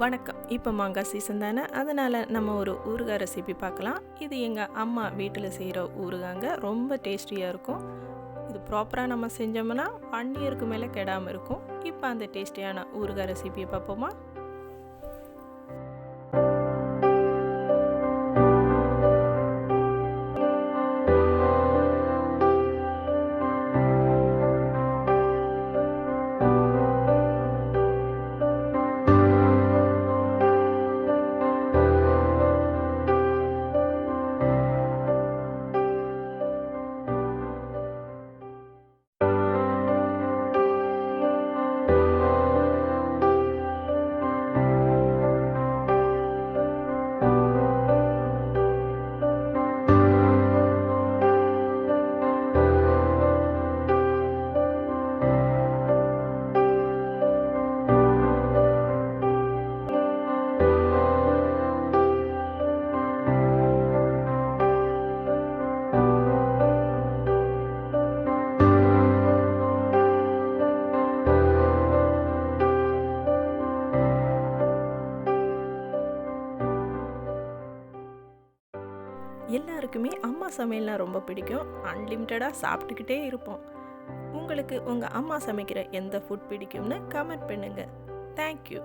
வணக்கம். இப்போ மாங்காய் சீசன் தானே அதனால் நம்ம ஒரு ஊறுகாய் ரெசிபி பார்க்கலாம். இது எங்கள் அம்மா வீட்டில் செய்கிற ஊறுகாங்க. ரொம்ப டேஸ்டியாக இருக்கும். இது ப்ராப்பராக நம்ம செஞ்சோம்னா ஒன் இயருக்கு மேலே கெடாமல் இருக்கும். இப்போ அந்த டேஸ்டியான ஊறுகாய் ரெசிபியை பார்ப்போமா? எல்லாருக்குமே அம்மா சமையல்னால் ரொம்ப பிடிக்கும். அன்லிமிட்டடாக சாப்பிட்டுக்கிட்டே இருப்போம். உங்களுக்கு உங்கள் அம்மா சமைக்கிற எந்த ஃபுட் பிடிக்கும்னு கமெண்ட் பண்ணுங்கள் தேங்க்யூ